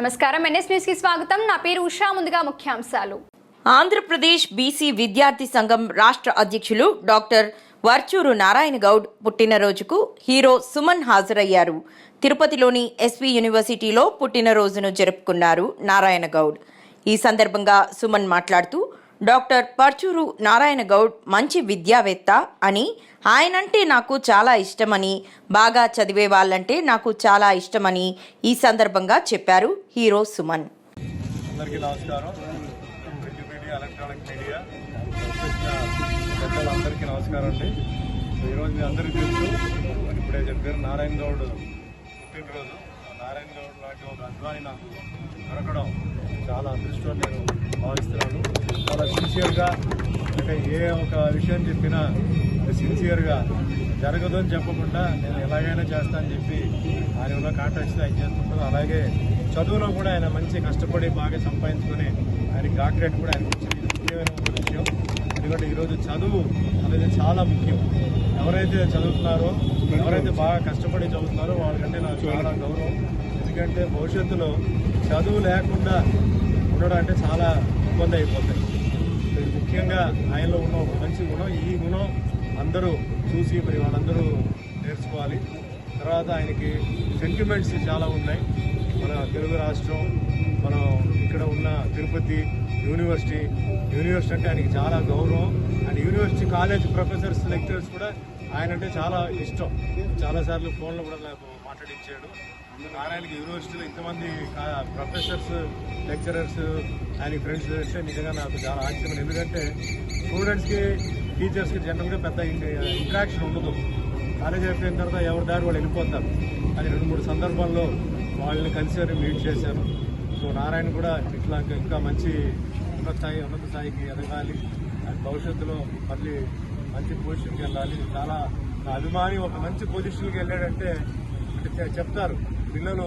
నమస్కారం. ఎన్ఎస్ న్యూస్కి స్వాగతం. నా పేరు ఉషా. ముందుగా ముఖ్యాంశాలు. ఆంధ్రప్రదేశ్ బీసీ విద్యార్థి సంఘం రాష్ట్ర అధ్యక్షులు డాక్టర్ వర్చూరు నారాయణ గౌడ్ పుట్టినరోజుకు హీరో సుమన్ హాజరయ్యారు. తిరుపతిలోని ఎస్వి యూనివర్సిటీలో పుట్టినరోజును జరుపుకున్నారు నారాయణ గౌడ్. ఈ సందర్భంగా సుమన్ మాట్లాడుతూ డాక్టర్ పర్చూరు నారాయణ గౌడ్ మంచి విద్యావేత్త అని ఆయనంటే నాకు చాలా ఇష్టమని బాగా చదివే వాళ్ళంటే నాకు చాలా ఇష్టమని ఈ సందర్భంగా చెప్పారు హీరో సుమన్. అందరికీ నమస్కారం. మీడియా ఎలక్ట్రానిక్ మీడియా వచ్చిన నమస్కారం అండి. ఈరోజు మీ అందరికీ తెలుసు ఇప్పుడే చెప్పారు నారాయణ గౌడ్ పుట్టినరోజు. నారాయణ గౌడ్ లాంటి ఒక అధ్వాని నాకు దొరకడం చాలా అదృష్టం నేను భావిస్తున్నాను. చాలా సిన్సియర్గా అంటే ఏ ఒక విషయం చెప్పినా సిన్సియర్గా జరగదు అని చెప్పకుండా నేను ఎలాగైనా చేస్తా అని చెప్పి ఆయన ఉన్న కాంట్రాక్ట్స్ ఆయన చేస్తుంటారు అలాగే చదువులో కూడా ఆయన మంచి కష్టపడి బాగా సంపాదించుకొని ఆయన డాక్టరేట్ కూడా ఆయన వచ్చింది ముఖ్యమైన ఒక విషయం. ఎందుకంటే ఈరోజు చదువు అనేది చాలా ముఖ్యం. ఎవరైతే చదువుతున్నారో ఎవరైతే బాగా కష్టపడి చదువుతున్నారో వాళ్ళకంటే నాకు చాలా గౌరవం. ఎందుకంటే భవిష్యత్తులో చదువు లేకుండా ఉండడం అంటే చాలా ఇబ్బంది అయిపోతాయి. ముఖ్యంగా ఆయనలో ఉన్న ఒక మంచి గుణం ఈ గుణం అందరూ చూసి మరి వాళ్ళందరూ నేర్చుకోవాలి. తర్వాత ఆయనకి సెంటిమెంట్స్ చాలా ఉన్నాయి. మన తెలుగు రాష్ట్రం మనం ఇక్కడ ఉన్న తిరుపతి యూనివర్సిటీ యూనివర్సిటీ అంటే ఆయనకి చాలా గౌరవం. And university college professors lecturers కూడా ఆయన అంటే చాలా ఇష్టం. చాలాసార్లు ఫోన్లో కూడా నాకు మాట్లాడించాడు. నారాయణకి యూనివర్సిటీలో ఇంతమంది ప్రొఫెసర్స్ లెక్చరర్స్ ఆయన ఫ్రెండ్స్ అంటే నిజంగా నాకు చాలా ఆశ్చర్యం. ఎందుకంటే స్టూడెంట్స్కి టీచర్స్కి జనరల్గా పెద్ద ఇంట్రాక్షన్ ఉండదు. కాలేజ్ అయిపోయిన తర్వాత ఎవరి దారి వాళ్ళు వెళ్ళిపోతారు. అది రెండు మూడు సందర్భాల్లో వాళ్ళని కలిసి మీట్ చేశాను సో నారాయణ కూడా ఇట్లా ఇంకా- ఇంకా మంచి ఉన్నత స్థాయి ఉన్నత స్థాయికి ఎదగాలి. అండ్ భవిష్యత్తులో మళ్ళీ మంచి పొజిషన్కి వెళ్ళాలి. చాలా అభిమాని ఒక మంచి పొజిషన్కి వెళ్ళాడంటే చెప్తారు. పిల్లలు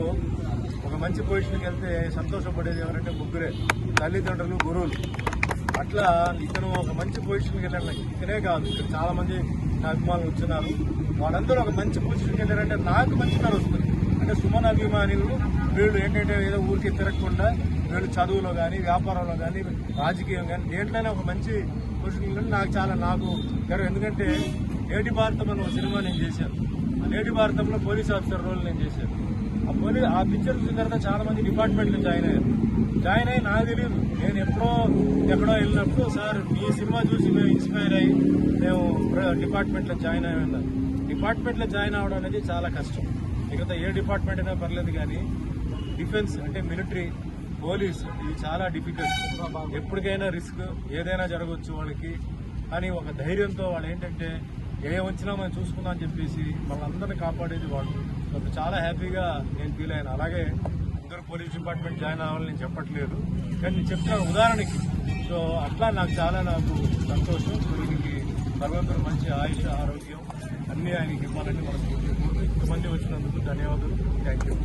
ఒక మంచి పొజిషన్కి వెళ్తే సంతోషపడేది ఎవరంటే ముగ్గురే. తల్లిదండ్రులు గురువులు. అట్లా ఇతను ఒక మంచి పొజిషన్కి వెళ్ళాడు. ఇతనే కాదు. ఇక్కడ చాలా మంది నా అభిమానులు వచ్చినారు. వాళ్ళందరూ ఒక మంచి పొజిషన్కి వెళ్ళారంటే నాకు మంచి పేరు వస్తుంది. అంటే సుమన్ అభిమానులు వీళ్ళు ఏంటంటే ఏదో ఊరికి తిరగకుండా వీళ్ళు చదువులో కానీ వ్యాపారంలో కానీ రాజకీయం కానీ దేంట్లోనే ఒక మంచి పొజిషన్కి నాకు చాలా నాకు గర్వం. ఎందుకంటే నేటి భారతం అనే ఒక సినిమా నేను చేశాను. ఆ నేటి భారతంలో పోలీస్ ఆఫీసర్ రోల్ నేను చేశాను. ఆ పోలీస్ ఆ పిక్చర్ చూసిన తర్వాత చాలా మంది డిపార్ట్మెంట్లో జాయిన్ అయ్యారు. జాయిన్ అయ్యి నాకు తెలియదు నేను ఎప్పుడో ఎక్కడో వెళ్ళినప్పుడు సార్ మీ సినిమా చూసి మేము ఇన్స్పైర్ అయ్యి మేము ప్ర- డిపార్ట్మెంట్లో జాయిన్ అయ్యాను డిపార్ట్మెంట్లో జాయిన్ అవ్వడం అనేది చాలా కష్టం. మిగతా ఏ డిపార్ట్మెంట్ అయినా పర్లేదు కానీ డిఫెన్స్ అంటే మిలిటరీ పోలీస్ ఇవి చాలా డిఫికల్ట్ ఎప్పటికైనా రిస్క్ ఏదైనా జరగవచ్చు వాళ్ళకి. కానీ ఒక ధైర్యంతో వాళ్ళు ఏంటంటే ఏ వచ్చినా మనం చూసుకుందాం అని చెప్పేసి వాళ్ళందరినీ కాపాడేది వాళ్ళు. సో చాలా హ్యాపీగా నేను ఫీల్ అయ్యాను. అలాగే అందరూ పోలీస్ డిపార్ట్మెంట్ జాయిన్ అవ్వాలని నేను చెప్పట్లేదు. కానీ నేను చెప్తున్నాను ఉదాహరణకి సో అట్లా నాకు చాలా నాకు సంతోషం. సో దీనికి భగవంతుడు మంచి ఆయుష ఆరోగ్యం. అన్ని ఆయనకి ఇవ్వాలని మనం ఇంతమంది వచ్చినందుకు ధన్యవాదాలు. థ్యాంక్ యూ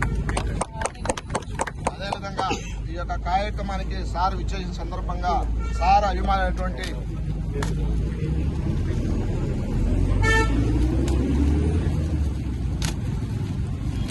అదేవిధంగా ఈ యొక్క కార్యక్రమానికి సార్ విచ్చేసిన సందర్భంగా సార్ అభిమానమైనటువంటి